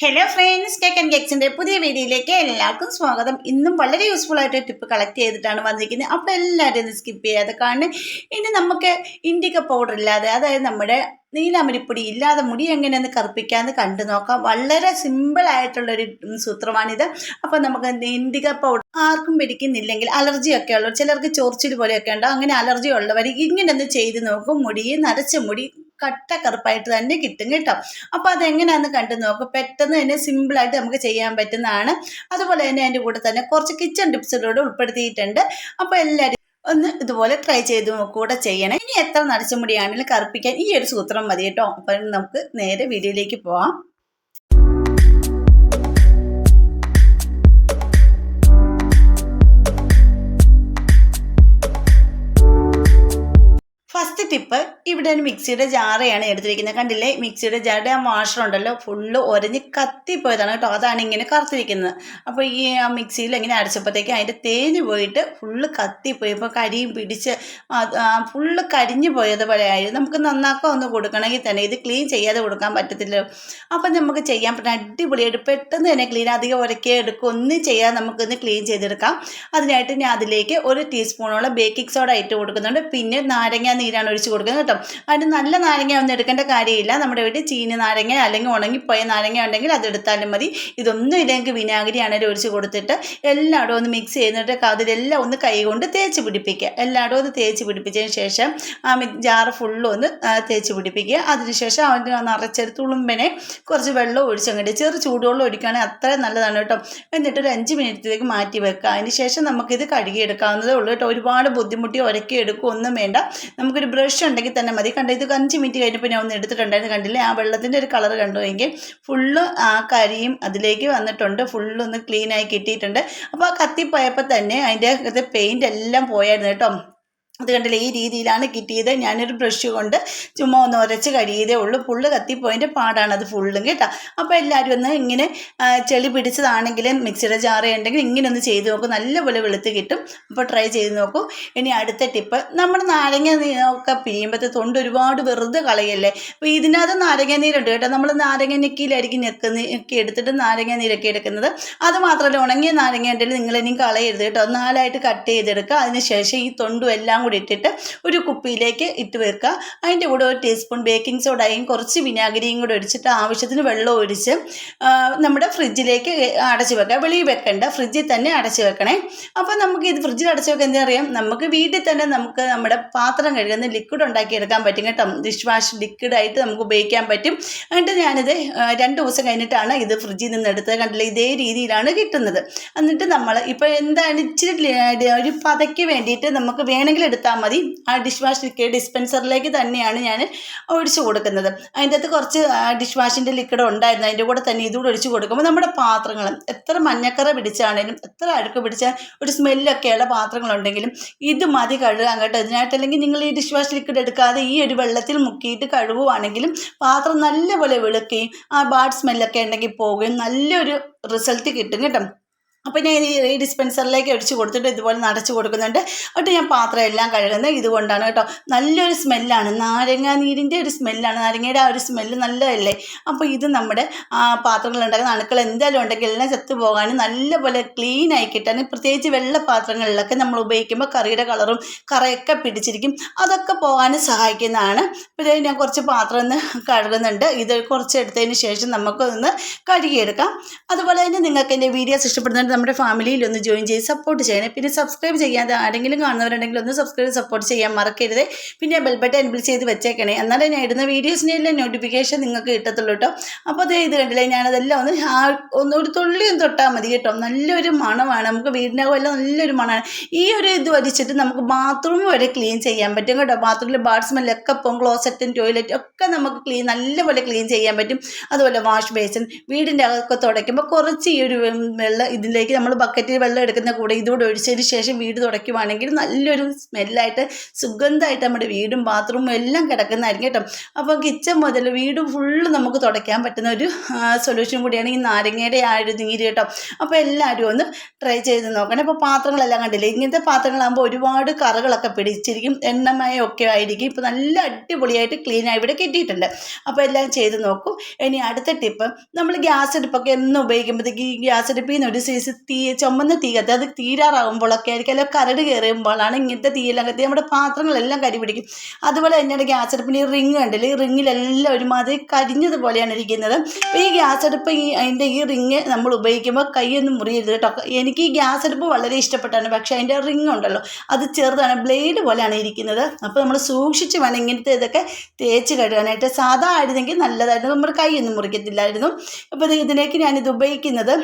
Hello friends cake and കേക്സിന്റെ പുതിയ വീഡിയോയിലേക്ക് എല്ലാവർക്കും സ്വാഗതം. ഇന്നും വളരെ യൂസ്ഫുൾ ആയിട്ട് ടിപ്പ് കളക്ട് ചെയ്തിട്ടാണ് വന്നിരിക്കുന്നത്. അപ്പോൾ എല്ലാവരും ഇത് സ്കിപ്പ് ചെയ്യാതെ കാണും ഇനി നമുക്ക് ഇൻഡിക്ക പൗഡർ ഇല്ലാതെ അതായത് നമ്മുടെ നീലാമരിപ്പൊടി ഇല്ലാതെ മുടി എങ്ങനെയെന്ന് കറുപ്പിക്കാമെന്ന് കണ്ടു നോക്കാം. വളരെ സിമ്പിൾ ആയിട്ടുള്ളൊരു സൂത്രമാണിത്. അപ്പോൾ നമുക്ക് ഇൻഡിക പൗഡർ ആർക്കും പിടിക്കുന്നില്ലെങ്കിൽ അലർജി ഒക്കെ ഉള്ളവർ ചിലർക്ക് ചൊറിച്ചിൽ പോലെയൊക്കെ ഉണ്ടാവും അങ്ങനെ അലർജി ഉള്ളവർ ഇങ്ങനെ ഒന്ന് ചെയ്ത് നോക്കും. മുടി നരച്ച മുടി കട്ട കറുപ്പായിട്ട് തന്നെ കിട്ടും കേട്ടോ. അപ്പോൾ അതെങ്ങനെയാണെന്ന് കണ്ടു നോക്കുക പെട്ടെന്ന് തന്നെ സിമ്പിളായിട്ട് നമുക്ക് ചെയ്യാൻ പറ്റുന്നതാണ്. അതുപോലെ തന്നെ അതിന്റെ കൂടെ തന്നെ കുറച്ച് കിച്ചൺ ടിപ്സിലൂടെ ഉൾപ്പെടുത്തിയിട്ടുണ്ട്. അപ്പോൾ എല്ലാവരും ഒന്ന് ഇതുപോലെ ട്രൈ ചെയ്ത് കൂടെ ചെയ്യണം. ഇനി എത്ര നരച്ച മുടിയാണെങ്കിലും കറുപ്പിക്കാൻ ഈ ഒരു സൂത്രം മതി കേട്ടോ. അപ്പം നമുക്ക് നേരെ വീഡിയോയിലേക്ക് പോവാം. ഫസ്റ്റ് ടിപ്പ് ഇവിടെ ഒരു മിക്സിയുടെ ജാറയാണ് എടുത്തിരിക്കുന്നത്. കണ്ടില്ലേ? മിക്സിയുടെ ജാറുടെ ആ വാഷർ ഉണ്ടല്ലോ ഫുള്ള് ഒരഞ്ഞ് കത്തിപ്പോയതാണ് കേട്ടോ. അതാണ് ഇങ്ങനെ കറുത്തിരിക്കുന്നത്. അപ്പോൾ ഈ ആ മിക്സിയിൽ ഇങ്ങനെ അരച്ചപ്പോഴത്തേക്ക് അതിന്റെ തേഞ്ഞ് പോയിട്ട് ഫുള്ള് കത്തിപ്പോയി ഇപ്പോൾ കരിയും പിടിച്ച് ഫുള്ള് കരിഞ്ഞു പോയതുപോലെ ആയിരുന്നു. നമുക്ക് നന്നാക്കാൻ ഒന്ന് കൊടുക്കണമെങ്കിൽ തന്നെ ഇത് ക്ലീൻ ചെയ്യാതെ കൊടുക്കാൻ പറ്റത്തില്ല. അപ്പം നമുക്ക് ചെയ്യാൻ പറ്റുന്ന അടിപൊളിയായിട്ട് പെട്ടെന്ന് തന്നെ ക്ലീൻ അധികം ഉരക്കേ എടുക്കും. ഒന്നും ചെയ്യാതെ നമുക്കൊന്ന് ക്ലീൻ ചെയ്തെടുക്കാം. അതിനായിട്ട് ഞാൻ അതിലേക്ക് ഒരു ടീസ്പൂണോളം ബേക്കിംഗ് സോഡ ഇട്ട് കൊടുക്കുന്നുണ്ട്. പിന്നെ നാരങ്ങ നീരാണ് ഒഴിച്ച് കൊടുക്കുന്നത് കേട്ടോ. അതിന് നല്ല നാരങ്ങ ഒന്നും എടുക്കേണ്ട കാര്യമില്ല. നമ്മുടെ വീട്ടിൽ ചീനി നാരങ്ങ അല്ലെങ്കിൽ ഉണങ്ങിപ്പോയ നാരങ്ങ ഉണ്ടെങ്കിൽ അതെടുത്താലും മതി. ഇതൊന്നും ഇല്ലെങ്കിൽ വിനാഗിരി ആണെങ്കിലും ഒഴിച്ച് കൊടുത്തിട്ട് എല്ലായിടും ഒന്ന് മിക്സ് ചെയ്യുന്നിട്ട് അതിലെല്ലാം ഒന്ന് കൈ കൊണ്ട് തേച്ച് പിടിപ്പിക്കുക. എല്ലായിടും ഒന്ന് തേച്ച് പിടിപ്പിച്ചതിന് ശേഷം ആ ജാറ് ഫുള്ളും ഒന്ന് തേച്ച് പിടിപ്പിക്കുക. അതിനുശേഷം അതിന് നിറച്ചൊരു തുളുമ്പനെ കുറച്ച് വെള്ളം ഒഴിച്ചങ്ങോട്ട് ചെറു ചൂടുവെള്ളം ഒഴിക്കുകയാണെങ്കിൽ അത്രയും നല്ലതാണ് കേട്ടോ. എന്നിട്ട് ഒരു അഞ്ച് മിനിറ്റിലേക്ക് മാറ്റി വെക്കുക. അതിന് ശേഷം നമുക്കിത് കഴുകിയെടുക്കാവുന്നതേ ഉള്ളൂ കേട്ടോ. ഒരുപാട് ബുദ്ധിമുട്ടി ഉരക്കി എടുക്കുക ഒന്നും വേണ്ട. നമുക്കൊരു ബ്രഷ് ഉണ്ടെങ്കിൽ തന്നെ മതി. കണ്ട ഇത് അഞ്ച് മിനിറ്റ് കഴിഞ്ഞപ്പോൾ ഞാൻ ഒന്ന് എടുത്തിട്ടുണ്ടായിരുന്നു. കണ്ടില്ലേ? ആ വെള്ളത്തിന്റെ ഒരു കളർ കണ്ടു എങ്കിൽ ഫുള്ള് ആ കരിയും അതിലേക്ക് വന്നിട്ടുണ്ട്. ഫുള്ള് ഒന്ന് ക്ലീൻ ആയി കിട്ടിയിട്ടുണ്ട്. അപ്പോൾ ആ കത്തിപ്പോയപ്പോൾ തന്നെ അതിന്റെ പെയിന്റ് എല്ലാം പോയായിരുന്നു കേട്ടോ. അത് കണ്ടില്ലേ ഈ രീതിയിലാണ് കിട്ടിയത്. ഞാനൊരു ബ്രഷ് കൊണ്ട് ചുമ്മാ ഒന്ന് ഉരച്ച് കഴിയതേ ഉള്ളൂ. ഫുള്ള് കത്തിപ്പോയിന്റെ പാടാണ് അത് ഫുള്ളും കേട്ടോ. അപ്പോൾ എല്ലാവരും ഒന്ന് ഇങ്ങനെ ചെളി പിടിച്ചതാണെങ്കിലും മിക്സിയുടെ ജാറ് ഉണ്ടെങ്കിൽ ഇങ്ങനെ ഒന്ന് ചെയ്ത് നോക്കും. നല്ലപോലെ വെളുത്ത് കിട്ടും. അപ്പോൾ ട്രൈ ചെയ്ത് നോക്കൂ. ഇനി അടുത്ത ടിപ്പ് നമ്മുടെ നാരങ്ങ നീരൊക്കെ പിരിയുമ്പോഴത്തെ തൊണ്ട് ഒരുപാട് വെറുതെ കളയല്ലേ? അപ്പോൾ ഇതിനകത്ത് നാരങ്ങ നീരുണ്ട് കേട്ടോ. നമ്മൾ നാരങ്ങ നെക്കിയിലായിരിക്കും ഞെക്കുന്ന ഒക്കെ എടുത്തിട്ട് നാരങ്ങ നീരൊക്കെ എടുക്കുന്നത്. അത് മാത്രമല്ല ഉണങ്ങിയ നാരങ്ങ ഉണ്ടെങ്കിൽ നിങ്ങളിനിയും കളയരുത് കേട്ടോ. നാലായിട്ട് കട്ട് ചെയ്തെടുക്കുക. അതിന് ശേഷം ഈ തൊണ്ടും എല്ലാം കൂടി ഇട്ടിട്ട് ഒരു കുപ്പിയിലേക്ക് ഇട്ട് വെക്കുക. അതിന്റെ കൂടെ ഒരു ടീസ്പൂൺ ബേക്കിംഗ് സോഡയും കുറച്ച് വിനാഗിരിയും കൂടെ ഒഴിച്ചിട്ട് ആവശ്യത്തിന് വെള്ളം ഒഴിച്ച് നമ്മുടെ ഫ്രിഡ്ജിലേക്ക് അടച്ചു വെക്കുക. വെളിയിൽ വെക്കണ്ട ഫ്രിഡ്ജിൽ തന്നെ അടച്ചു വെക്കണേ. അപ്പോൾ നമുക്ക് ഇത് ഫ്രിഡ്ജിൽ അടച്ചു വെക്കുക എന്താ അറിയാം? നമുക്ക് വീട്ടിൽ തന്നെ നമുക്ക് നമ്മുടെ പാത്രം കഴുകുന്ന ലിക്വിഡ് ഉണ്ടാക്കി എടുക്കാൻ പറ്റും കേട്ടോ. ഡിഷ് വാഷ് ലിക്വിഡായിട്ട് നമുക്ക് ഉപയോഗിക്കാൻ പറ്റും. എന്നിട്ട് ഞാനിത് രണ്ട് ദിവസം കഴിഞ്ഞിട്ടാണ് ഇത് ഫ്രിഡ്ജിൽ നിന്ന് എടുത്തത്. കണ്ടില്ല? ഇതേ രീതിയിലാണ് കിട്ടുന്നത്. എന്നിട്ട് നമ്മൾ ഇപ്പോൾ എന്താണ് ഇച്ചിരി ഒരു പതയ്ക്ക് വേണ്ടിയിട്ട് നമുക്ക് വേണമെങ്കിൽ എടുത്താൽ മതി. ആ ഡിഷ് വാഷ് ലിക്വിഡ് ഡിസ്പെൻസറിലേക്ക് തന്നെയാണ് ഞാൻ ഒഴിച്ചു കൊടുക്കുന്നത്. അതിന്റെ അകത്ത് കുറച്ച് ഡിഷ് വാഷിന്റെ ലിക്വിഡ് ഉണ്ടായിരുന്നു. അതിന്റെ കൂടെ തന്നെ ഇതുകൂടെ ഒഴിച്ചു കൊടുക്കുമ്പോൾ നമ്മുടെ പാത്രങ്ങൾ എത്ര മഞ്ഞക്കറ പിടിച്ചാണേലും എത്ര അഴുക്ക് പിടിച്ച ഒരു സ്മെല്ലൊക്കെയുള്ള പാത്രങ്ങളുണ്ടെങ്കിലും ഇത് മതി കഴുകാൻ കേട്ടോ. ഇതിനായിട്ട് അല്ലെങ്കിൽ നിങ്ങൾ ഈ ഡിഷ് വാഷ് ലിക്വിഡ് എടുക്കാതെ ഈ ഒരു വെള്ളത്തിൽ മുക്കിയിട്ട് കഴുകുവാണെങ്കിലും പാത്രം നല്ലപോലെ വെളുക്കുകയും ആ ബാഡ് സ്മെല്ലൊക്കെ ഉണ്ടെങ്കിൽ പോവുകയും നല്ലൊരു റിസൾട്ട് കിട്ടും കേട്ടോ. അപ്പോൾ ഞാൻ ഈ ഡിസ്പെൻസറിലേക്ക് ഒഴിച്ച് കൊടുത്തിട്ട് ഇതുപോലെ നടച്ച് കൊടുക്കുന്നുണ്ട്. എന്നിട്ട് ഞാൻ പാത്രം എല്ലാം കഴുകുന്നത് ഇതുകൊണ്ടാണ് കേട്ടോ. നല്ലൊരു സ്മെല്ലാണ്. നാരങ്ങ നീരിന്റെ ഒരു സ്മെല്ലാണ്. നാരങ്ങയുടെ ആ ഒരു സ്മെല്ല് നല്ലതല്ലേ? അപ്പോൾ ഇത് നമ്മുടെ പാത്രങ്ങൾ ഉണ്ടാക്കുന്ന അണുക്കൾ എന്തായാലും ഉണ്ടെങ്കിൽ എല്ലാം ചത്തു പോകാനും നല്ലപോലെ ക്ലീൻ ആയി കിട്ടാനും പ്രത്യേകിച്ച് വെള്ള പാത്രങ്ങളിലൊക്കെ നമ്മൾ ഉപയോഗിക്കുമ്പോൾ കറിയുടെ കളറും കറയൊക്കെ പിടിച്ചിരിക്കും. അതൊക്കെ പോകാനും സഹായിക്കുന്നതാണ്. പിന്നെ ഞാൻ കുറച്ച് പാത്രം ഒന്ന് കഴുകുന്നുണ്ട്. ഇത് കുറച്ച് എടുത്തതിന് ശേഷം നമുക്കൊന്ന് കഴുകിയെടുക്കാം. അതുപോലെ തന്നെ നിങ്ങൾക്ക് എന്റെ വീഡിയോസ് ഇഷ്ടപ്പെടുന്നുണ്ട് നമ്മുടെ ഫാമിലിയിൽ ഒന്ന് ജോയിൻ ചെയ്ത് സപ്പോർട്ട് ചെയ്യണേ. പിന്നെ സബ്സ്ക്രൈബ് ചെയ്യാതെ ആരെങ്കിലും കാണുന്നവരുണ്ടെങ്കിൽ ഒന്ന് സബ്സ്ക്രൈബ് സപ്പോർട്ട് ചെയ്യാൻ മറക്കരുത്. പിന്നെ ബെൽ ബട്ടൺ എൻബിൾ ചെയ്ത് വെച്ചേക്കണേ. എന്നാലേ ഞാൻ ഇടുന്ന വീഡിയോസിന്റെ എല്ലാം നോട്ടിഫിക്കേഷൻ നിങ്ങൾക്ക് കിട്ടത്തുള്ളൂ കേട്ടോ. അപ്പോൾ അതേ ഇത് കണ്ടില്ലേ ഞാനതെല്ലാം ഒന്ന് ഒന്ന് ഒരു തുള്ളിയും തൊട്ടാൽ മതി കേട്ടോ. നല്ലൊരു മണമാണ്. നമുക്ക് വീടിനകമെല്ലാം നല്ലൊരു മണമാണ്. ഈ ഒരു ഇത് വലിച്ചിട്ട് നമുക്ക് ബാത്റൂം വരെ ക്ലീൻ ചെയ്യാൻ പറ്റും കേട്ടോ. ബാത്റൂമിൽ ബാഡ് സ്മെല്ലൊക്കെ പോകും ക്ലോസറ്റും ടോയ്ലറ്റും ഒക്കെ നമുക്ക് ക്ലീൻ നല്ലപോലെ ക്ലീൻ ചെയ്യാൻ പറ്റും. അതുപോലെ വാഷ് ബേസിൻ വീടിന്റെ അകത്തൊക്കെ തുടയ്ക്കുമ്പോൾ കുറച്ച് ഈ ഒരു വെള്ളം ഇതിൽ ഇതിലേക്ക് നമ്മൾ ബക്കറ്റിൽ വെള്ളം എടുക്കുന്ന കൂടെ ഇതുകൂടെ ഒഴിച്ചതിന് ശേഷം വീട് തുടയ്ക്കുവാണെങ്കിൽ നല്ലൊരു സ്മെല്ലായിട്ട് സുഗന്ധമായിട്ട് നമ്മുടെ വീടും ബാത്റൂമും എല്ലാം കിടക്കുന്നതായിരിക്കും കേട്ടോ. അപ്പോൾ കിച്ചൺ മുതൽ വീട് ഫുള്ള് നമുക്ക് തുടയ്ക്കാൻ പറ്റുന്ന ഒരു സൊല്യൂഷൻ കൂടിയാണ് ഈ നാരങ്ങയുടെ ആ ഒരു നീര് കേട്ടോ. അപ്പോൾ എല്ലാവരും ഒന്ന് ട്രൈ ചെയ്ത് നോക്കണം. അപ്പോൾ പാത്രങ്ങളെല്ലാം കണ്ടില്ലേ? ഇങ്ങനത്തെ പാത്രങ്ങളാകുമ്പോൾ ഒരുപാട് കറകളൊക്കെ പിടിച്ചിരിക്കും എണ്ണമയം ഒക്കെ ആയിരിക്കും. ഇപ്പോൾ നല്ല അടിപൊളിയായിട്ട് ക്ലീനായി ഇവിടെ കിട്ടിയിട്ടുണ്ട്. അപ്പോൾ എല്ലാം ചെയ്ത് നോക്കും. ഇനി അടുത്ത ടിപ്പ് നമ്മൾ ഗ്യാസ് അടുപ്പൊക്കെ എന്നും ഉപയോഗിക്കുമ്പോഴത്തേക്ക് ഗ്യാസ് അടുപ്പിൽ നിന്ന് ഒരു തീ ചുമന്ന തീ കത്തി അത് തീരാറാകുമ്പോഴൊക്കെ ആയിരിക്കും. അല്ലെങ്കിൽ കരട് കയറുമ്പോഴാണ് ഇങ്ങനത്തെ തീയെല്ലാം കത്തി നമ്മുടെ പാത്രങ്ങളെല്ലാം കരി പിടിക്കും. അതുപോലെ തന്നെയാണ് ഗ്യാസ് അടുപ്പിന് ഈ റിങ് ഉണ്ടല്ലോ ഈ റിങ്ങിലെല്ലാം ഒരുമാതിരി കരിഞ്ഞതുപോലെയാണ് ഇരിക്കുന്നത്. അപ്പോൾ ഈ ഗ്യാസ് അടുപ്പ് ഈ അതിന്റെ ഈ റിങ് നമ്മൾ ഉപയോഗിക്കുമ്പോൾ കൈയൊന്നും മുറിയരുത് കേട്ടോ. എനിക്ക് ഈ ഗ്യാസ് അടുപ്പ് വളരെ ഇഷ്ടപ്പെട്ടാണ്. പക്ഷേ അതിന്റെ റിങ് ഉണ്ടല്ലോ. അത് ചെറുതാണ് ബ്ലേഡ് പോലെയാണ് ഇരിക്കുന്നത്. അപ്പോൾ നമ്മൾ സൂക്ഷിച്ച് വേണം ഇങ്ങനത്തെ ഇതൊക്കെ തേച്ച് കഴുകാനായിട്ട്. സാധാ ആയിരുന്നെങ്കിൽ നല്ലതായിരുന്നു. നമ്മുടെ കൈയൊന്നും മുറിക്കത്തില്ലായിരുന്നു. അപ്പോൾ ഇതിനേക്ക് ഞാനിത് ഉപയോഗിക്കുന്നത്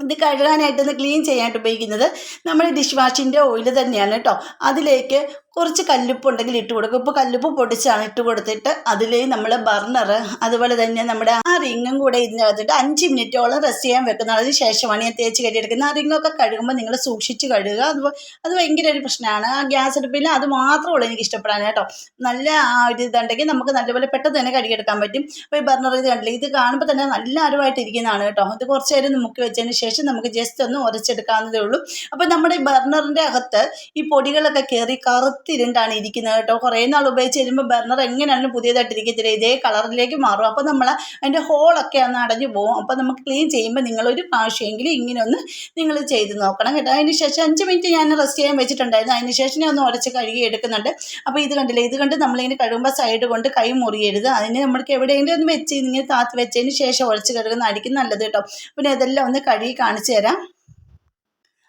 ഇത് കഴുകാനായിട്ട് ഒന്ന് ക്ലീൻ ചെയ്യാനായിട്ട് ഉപയോഗിക്കുന്നത് നമ്മുടെ ഡിഷ് വാഷിന്റെ ഓയിൽ തന്നെയാണ് കേട്ടോ അതിലേക്ക് കുറച്ച് കല്ലുപ്പ് ഉണ്ടെങ്കിൽ ഇട്ട് കൊടുക്കും. ഇപ്പോൾ കല്ലുപ്പ് പൊടിച്ചാണ് ഇട്ട് കൊടുത്തിട്ട് അതിൽ നമ്മൾ ബർണർ അതുപോലെ തന്നെ നമ്മുടെ ആ റിങ്ങും കൂടെ ഇതിനകത്തിട്ട് അഞ്ച് മിനിറ്റോളം റെസ്റ്റ് ചെയ്യാൻ വെക്കുന്നത് അതിന് ശേഷമാണ് ഞാൻ തേച്ച് കെട്ടിയെടുക്കുന്നത് ആ റിങ്ങൊക്കെ കഴുകുമ്പോൾ നിങ്ങൾ സൂക്ഷിച്ച് കഴുകുക. അത് അത് ഭയങ്കര ഒരു പ്രശ്നമാണ്. ആ ഗ്യാസ് അടുപ്പിൽ അത് മാത്രമുള്ളൂ എനിക്ക് ഇഷ്ടപ്പെടാൻ കേട്ടോ. നല്ല ആ ഒരു ഇതുണ്ടെങ്കിൽ നമുക്ക് നല്ലപോലെ പെട്ടെന്ന് തന്നെ കഴുകിയെടുക്കാൻ പറ്റും. അപ്പോൾ ഈ ബർണർ ഇത് കണ്ടില്ല ഇത് കാണുമ്പോൾ തന്നെ നല്ല അറിവായിട്ടിരിക്കുന്നതാണ് കേട്ടോ. ഇത് കുറച്ച് നേരം മുക്കി വെച്ചതിന് ശേഷം നമുക്ക് ജസ്റ്റ് ഒന്ന് ഉരച്ചെടുക്കാവുന്നതേ ഉള്ളൂ. അപ്പോൾ നമ്മുടെ ഈ ബർണറിന്റെ അകത്ത് ഈ പൊടികളൊക്കെ കയറി കറുത്തിരുണ്ടാണ് ഇരിക്കുന്നത് കേട്ടോ. കുറേ നാൾ ഉപയോഗിച്ച് കഴിയുമ്പോൾ ബർണർ എങ്ങനെയാണ് പുതിയതായിട്ട് ഇരിക്കത്തില്ല ഇതേ കളറിലേക്ക് മാറും. അപ്പോൾ നമ്മൾ അതിന്റെ ഹോളൊക്കെ ഒന്ന് അടഞ്ഞു പോകും. അപ്പോൾ നമുക്ക് ക്ലീൻ ചെയ്യുമ്പോൾ നിങ്ങളൊരു പ്രാവശ്യമെങ്കിലും ഇങ്ങനെ ഒന്ന് നിങ്ങൾ ചെയ്ത് നോക്കണം കേട്ടോ. അതിന് ശേഷം അഞ്ച് മിനിറ്റ് ഞാൻ റെസ്റ്റ് ചെയ്യാൻ വെച്ചിട്ടുണ്ടായിരുന്നു. അതിന് ശേഷം ഞാൻ ഒന്ന് ഉരച്ച് കഴുകി എടുക്കുന്നുണ്ട്. അപ്പോൾ ഇത് കണ്ടില്ലേ? ഇത് കണ്ട് നമ്മളിങ്ങനെ കഴുകുമ്പോൾ സൈഡ് കൊണ്ട് കൈ മുറിയരുത്. അതിന് നമ്മൾക്ക് എവിടെയെങ്കിലും ഒന്ന് വെച്ച് ഇങ്ങനെ താത്ത് വെച്ചതിന് ശേഷം ഉരച്ച് കഴുകുന്നതായിരിക്കും നല്ലത് കേട്ടോ. പിന്നെ ഇതെല്ലാം ഒന്ന് കഴുകി കാണിച്ചു തരാം.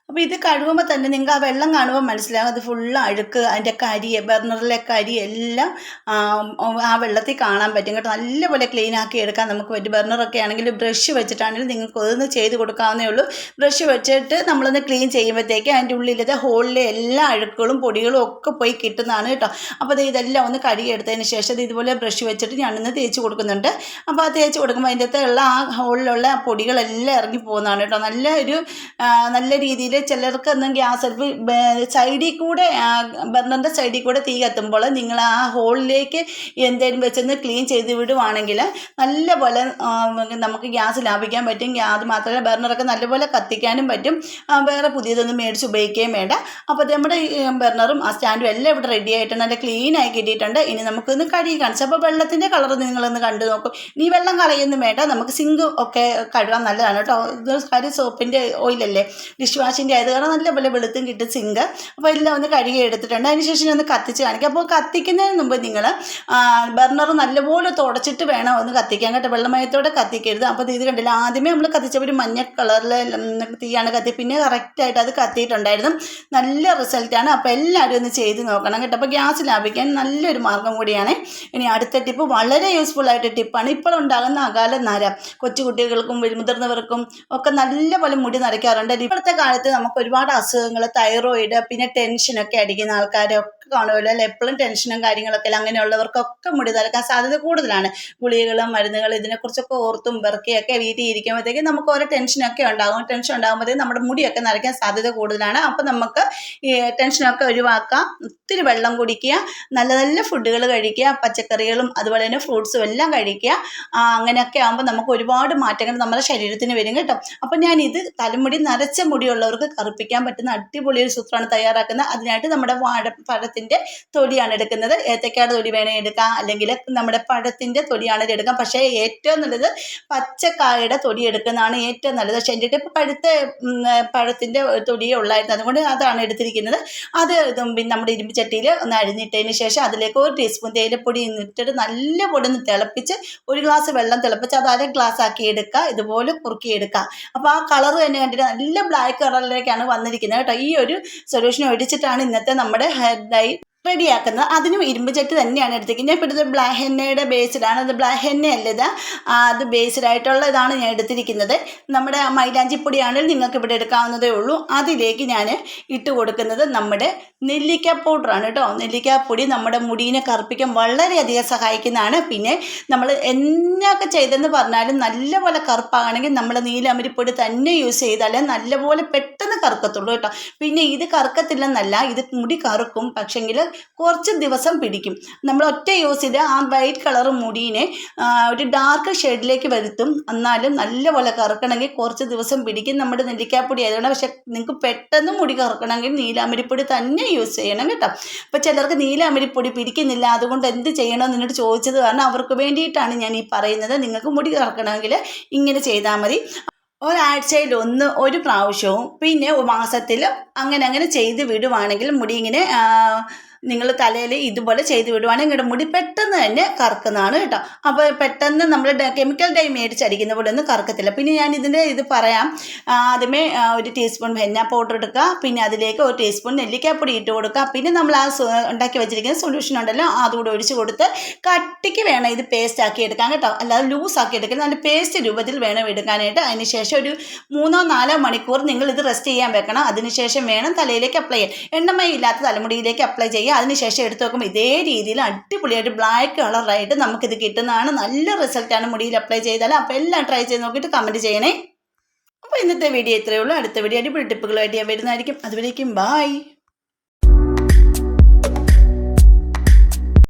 അപ്പോൾ ഇത് കഴുകുമ്പോൾ തന്നെ നിങ്ങൾക്ക് ആ വെള്ളം കാണുമ്പോൾ മനസ്സിലാകും അത് ഫുള്ള് അഴുക്ക് അതിന്റെ കരി ബർണറിലെ കരി എല്ലാം ആ, വെള്ളത്തിൽ കാണാൻ പറ്റും. കേട്ടോ നല്ലപോലെ ക്ലീൻ ആക്കി എടുക്കാൻ നമുക്ക് പറ്റും. ബർണറൊക്കെ ആണെങ്കിൽ ബ്രഷ് വെച്ചിട്ടാണെങ്കിലും നിങ്ങൾക്ക് ഒന്ന് ചെയ്ത് കൊടുക്കാവുന്നേ ഉള്ളൂ. ബ്രഷ് വെച്ചിട്ട് നമ്മളൊന്ന് ക്ലീൻ ചെയ്യുമ്പോഴത്തേക്ക് അതിന്റെ ഉള്ളിലത്തെ ഹോളിലെ എല്ലാ അഴുക്കുകളും പൊടികളും ഒക്കെ പോയി കിട്ടുന്നതാണ് കേട്ടോ. അപ്പോൾ അത് ഇതെല്ലാം ഒന്ന് കഴുകിയെടുത്തതിന് ശേഷം അത് ഇതുപോലെ ബ്രഷ് വെച്ചിട്ട് ഞാനൊന്ന് തേച്ച് കൊടുക്കുന്നുണ്ട്. അപ്പോൾ ആ തേച്ച് കൊടുക്കുമ്പോൾ അതിന്റെ അകത്തുള്ള ആ ഹോളിലുള്ള പൊടികളെല്ലാം ഇറങ്ങി പോകുന്നതാണ് കേട്ടോ. നല്ല ഒരു നല്ല രീതിയിൽ ചിലർക്ക് ഗ്യാസ് അടുപ്പ് സൈഡിൽ കൂടെ ബർണറിന്റെ സൈഡിൽ കൂടെ തീ കത്തുമ്പോൾ നിങ്ങൾ ആ ഹോളിലേക്ക് എന്തെങ്കിലും വെച്ചൊന്ന് ക്ലീൻ ചെയ്ത് വിടുവാണെങ്കിൽ നല്ലപോലെ നമുക്ക് ഗ്യാസ് ലാഭിക്കാൻ പറ്റും. അത് മാത്രമല്ല ബർണറൊക്കെ നല്ലപോലെ കത്തിക്കാനും പറ്റും. വേറെ പുതിയതൊന്നും മേടിച്ച് ഉപയോഗിക്കുകയും വേണ്ട. അപ്പോൾ നമ്മുടെ ബർണറും ആ സ്റ്റാൻഡും എല്ലാം ഇവിടെ റെഡി ആയിട്ടുണ്ട് നല്ല ക്ലീൻ ആയി കിട്ടിയിട്ടുണ്ട്. ഇനി നമുക്കൊന്ന് കഴുകി കാണിച്ചു. അപ്പോൾ വെള്ളത്തിന്റെ കളർ നിങ്ങളൊന്ന് കണ്ടു നോക്കും. ഇനി വെള്ളം കളയൊന്നും വേണ്ട. നമുക്ക് സിങ്ക് ഒക്കെ കഴുകാൻ നല്ലതാണ് കേട്ടോ. ഇത് കരി സോപ്പിന്റെ ഓയിലല്ലേ ഡിഷ് വാഷിന്റെ ആയത് കാരണം നല്ല പോലെ വെളുത്തും കിട്ടും സിങ്ക്. അപ്പോൾ എല്ലാം ഒന്ന് കഴുകി എടുത്തിട്ടുണ്ട്. അതിന് ശേഷം ഒന്ന് കത്തിച്ച് കാണിക്കാം. അപ്പോൾ കത്തിക്കുന്നതിന് മുമ്പ് നിങ്ങൾ ബർണർ നല്ലപോലെ തുടച്ചിട്ട് വേണം ഒന്ന് കത്തിക്കാൻ കേട്ടോ. വെള്ളമയത്തോടെ കത്തിക്കരുത്. അപ്പോൾ ഇത് കണ്ടില്ല ആദ്യമേ നമ്മൾ കത്തിച്ച ഒരു മഞ്ഞ കളറിൽ തീയാണ് കത്തി. പിന്നെ കറക്റ്റായിട്ട് അത് കത്തിയിട്ടുണ്ടായിരുന്നു. നല്ല റിസൾട്ടാണ് അപ്പോൾ എല്ലാവരും ഒന്ന് ചെയ്ത് നോക്കണം കേട്ടോ. അപ്പോൾ ഗ്യാസ് ലാഭിക്കാൻ നല്ലൊരു മാർഗം കൂടിയാണ്. ഇനി അടുത്ത ടിപ്പ് വളരെ യൂസ്ഫുൾ ആയിട്ട് ടിപ്പാണ് ഇപ്പോൾ ഉണ്ടാകുന്ന അകാല നര. കൊച്ചു കുട്ടികൾക്കും മുതിർന്നവർക്കും ഒക്കെ നല്ലപോലെ മുടി നരയ്ക്കാറുണ്ട്. ഇപ്പോഴത്തെ കാലത്ത് നമുക്ക് ഒരുപാട് അസുഖങ്ങൾ തൈറോയിഡ് പിന്നെ ടെൻഷനൊക്കെ അടിക്കുന്ന ആൾക്കാരൊക്കെ കാണുമല്ലോ അല്ലെ? എപ്പോഴും ടെൻഷനും കാര്യങ്ങളൊക്കെ അങ്ങനെയുള്ളവർക്കൊക്കെ മുടി തലക്കാൻ സാധ്യത കൂടുതലാണ്. ഗുളികകളും മരുന്നുകളും ഇതിനെക്കുറിച്ചൊക്കെ ഓർത്തും വെറുക്കിയൊക്കെ വീട്ടിൽ ഇരിക്കുമ്പോഴത്തേക്ക് നമുക്ക് ഓരോ ടെൻഷനൊക്കെ ഉണ്ടാകും. ടെൻഷൻ ഉണ്ടാകുമ്പോഴത്തേക്ക് നമ്മുടെ മുടിയൊക്കെ നരയ്ക്കാൻ സാധ്യത കൂടുതലാണ്. അപ്പം നമുക്ക് ഈ ടെൻഷനൊക്കെ ഒഴിവാക്കാം. ഒത്തിരി വെള്ളം കുടിക്കുക. നല്ല നല്ല ഫുഡുകൾ കഴിക്കുക. പച്ചക്കറികളും അതുപോലെ തന്നെ ഫ്രൂട്ട്സും എല്ലാം കഴിക്കുക. അങ്ങനെയൊക്കെ ആകുമ്പോൾ നമുക്ക് ഒരുപാട് മാറ്റങ്ങൾ നമ്മുടെ ശരീരത്തിന് വരും കേട്ടോ. അപ്പം ഞാൻ ഇത് തലമുടി നരച്ച മുടിയുള്ളവർക്ക് കറുപ്പിക്കാൻ പറ്റുന്ന അടിപൊളി ഒരു സൂത്രമാണ് തയ്യാറാക്കുന്നത്. അതിനായിട്ട് നമ്മുടെ വാഴ പഴത്തിന്റെ തൊടിയാണ് എടുക്കുന്നത്. ഏത്തക്കാട് തൊടി വേണേൽ എടുക്കാം. അല്ലെങ്കിൽ നമ്മുടെ പഴത്തിന്റെ തൊടിയാണ് എടുക്കാം. പക്ഷേ ഏറ്റവും നല്ലത് പച്ചക്കായയുടെ തൊടി എടുക്കുന്നതാണ് ഏറ്റവും നല്ലത്. പക്ഷേ എന്റെ ഇപ്പോൾ പഴുത്ത പഴത്തിന്റെ തൊലിയേ ഉള്ളായിരുന്നു. അതുകൊണ്ട് അതാണ് എടുത്തിരിക്കുന്നത്. അത് പിന്നെ നമ്മുടെ ഇരുമ്പ് ചട്ടിയിൽ ഒന്ന് അരിഞ്ഞിട്ടതിന് ശേഷം അതിലേക്ക് ഒരു ടീസ്പൂൺ തേയിലപ്പൊടി ഇട്ടിട്ട് നല്ല പൊടി ഒന്ന് തിളപ്പിച്ച് ഒരു ഗ്ലാസ് വെള്ളം തിളപ്പിച്ച് അത് അര ഗ്ലാസ് ആക്കി എടുക്കുക. ഇതുപോലെ കുറുക്കി എടുക്കുക. അപ്പോൾ ആ കളർ തന്നെ കണ്ടിട്ട് നല്ല ബ്ലാക്ക് കളറിലേക്കാണ് വന്നിരിക്കുന്നത് കേട്ടോ. ഈ ഒരു സൊല്യൂഷൻ ഒഴിച്ചിട്ടാണ് ഇന്നത്തെ നമ്മുടെ ഹെയർ റെഡിയാക്കുന്നത്. അതിനും ഇരുമ്പ് ചട്ടി തന്നെയാണ് എടുത്തിരിക്കുന്നത്. ഞാൻ ഇപ്പോൾ ബ്ലാഹെന്നയുടെ ബ്ലാക്ക് ബേസ്ഡാണ് അത് ബ്ലാക്ക് ഹെന്ന അല്ല ഇത് അത് ബേസ്ഡ് ആയിട്ടുള്ള ഇതാണ് ഞാൻ എടുത്തിരിക്കുന്നത്. നമ്മുടെ മൈലാഞ്ചിപ്പൊടിയാണെങ്കിൽ നിങ്ങൾക്ക് ഇവിടെ എടുക്കാവുന്നതേ ഉള്ളൂ. അതിലേക്ക് ഞാൻ ഇട്ട് കൊടുക്കുന്നത് നമ്മുടെ നെല്ലിക്ക പൗഡറാണ് കേട്ടോ. നെല്ലിക്കാപ്പൊടി നമ്മുടെ മുടിയിനെ കറുപ്പിക്കാൻ വളരെയധികം സഹായിക്കുന്നതാണ്. പിന്നെ നമ്മൾ എന്നൊക്കെ ചെയ്തെന്ന് പറഞ്ഞാലും നല്ലപോലെ കറുപ്പാകണമെങ്കിൽ നമ്മൾ നീലമരിപ്പൊടി തന്നെ യൂസ് ചെയ്താൽ നല്ലപോലെ പെട്ടെന്ന് കറുക്കത്തുള്ളൂ കേട്ടോ. പിന്നെ ഇത് കറുക്കത്തില്ലെന്നല്ല ഇത് മുടി കറുക്കും പക്ഷെങ്കിൽ കുറച്ച് ദിവസം പിടിക്കും. നമ്മൾ ഒറ്റ യൂസ് ചെയ്ത് ആ വൈറ്റ് കളർ മുടീനെ ഒരു ഡാർക്ക് ഷെയ്ഡിലേക്ക് വരുത്തും. എന്നാലും നല്ലപോലെ കറുക്കണമെങ്കിൽ കുറച്ച് ദിവസം പിടിക്കും. നമ്മുടെ നെല്ലിക്കാപ്പൊടി ആയതുകൊണ്ട് പക്ഷെ നിങ്ങൾക്ക് പെട്ടെന്ന് മുടി കറുക്കണമെങ്കിൽ നീലാമരിപ്പൊടി തന്നെ യൂസ് ചെയ്യണം കേട്ടോ. അപ്പോൾ ചിലർക്ക് നീലാമരിപ്പൊടി പിടിക്കുന്നില്ല അതുകൊണ്ട് എന്ത് ചെയ്യണമെന്ന് എന്നോട് ചോദിച്ചത് കാരണം അവർക്ക് വേണ്ടിയിട്ടാണ് ഞാൻ ഈ പറയുന്നത്. നിങ്ങൾക്ക് മുടി കറക്കണമെങ്കിൽ ഇങ്ങനെ ചെയ്താൽ മതി. ഒരാഴ്ചയിൽ ഒന്ന് ഒരു പ്രാവശ്യവും പിന്നെ മാസത്തിൽ അങ്ങനെ അങ്ങനെ ചെയ്ത് വിടുവാണെങ്കിൽ മുടി ഇങ്ങനെ നിങ്ങൾ തലയിൽ ഇതുപോലെ ചെയ്ത് വിടുവാണെങ്കിൽ നിങ്ങളുടെ മുടി പെട്ടെന്ന് തന്നെ കറക്കുന്നതാണ് കേട്ടോ. അപ്പോൾ പെട്ടെന്ന് നമ്മൾ കെമിക്കൽ ഡൈ മേടിച്ചടിക്കുന്ന പോലെ ഒന്നും കറക്കത്തില്ല. പിന്നെ ഞാൻ ഇതിന്റെ ഇത് പറയാം. ആദ്യമേ ഒരു ടീസ്പൂൺ ഹെന്ന പൗഡർ എടുക്കുക. പിന്നെ അതിലേക്ക് ഒരു ടീസ്പൂൺ നെല്ലിക്കാപ്പൊടി ഇട്ട് കൊടുക്കുക. പിന്നെ നമ്മൾ ആ ഉണ്ടാക്കി വെച്ചിരിക്കുന്ന സൊല്യൂഷൻ ഉണ്ടല്ലോ അതുകൂടെ ഒഴിച്ച് കൊടുത്ത് കട്ടിക്ക് വേണം ഇത് പേസ്റ്റ് ആക്കി എടുക്കാൻ കേട്ടോ. അല്ലാതെ ലൂസ് ആക്കി എടുക്കുന്നത് നല്ല പേസ്റ്റ് രൂപത്തിൽ വേണം എടുക്കാനായിട്ട്. അതിന് ശേഷം ഒരു മൂന്നോ നാലോ മണിക്കൂർ നിങ്ങൾ ഇത് റെസ്റ്റ് ചെയ്യാൻ വെക്കണം. അതിനുശേഷം വേണം തലയിലേക്ക് അപ്ലൈ ചെയ്യാൻ. എണ്ണമയില്ലാത്ത തലമുടിയിലേക്ക് അപ്ലൈ ചെയ്യുക അതിനുശേഷം എടുത്ത് നോക്കുമ്പോൾ ഇതേ രീതിയിൽ അടിപൊളിയായിട്ട് ബ്ലാക്ക് കളറായിട്ട് നമുക്കിത് കിട്ടുന്നതാണ്. നല്ല റിസൾട്ടാണ് മുടിയിൽ അപ്ലൈ ചെയ്താൽ അപ്പോൾ എല്ലാം ട്രൈ ചെയ്ത് നോക്കിയിട്ട് കമന്റ് ചെയ്യണേ. അപ്പോൾ ഇന്നത്തെ വീഡിയോ ഇത്രയേ ഉള്ളൂ. അടുത്ത വീഡിയോ അടിപൊളി ടിപ്പുകളായിട്ട് ഞാൻ വരുന്നതായിരിക്കും. അതുവരേക്കും ബായ്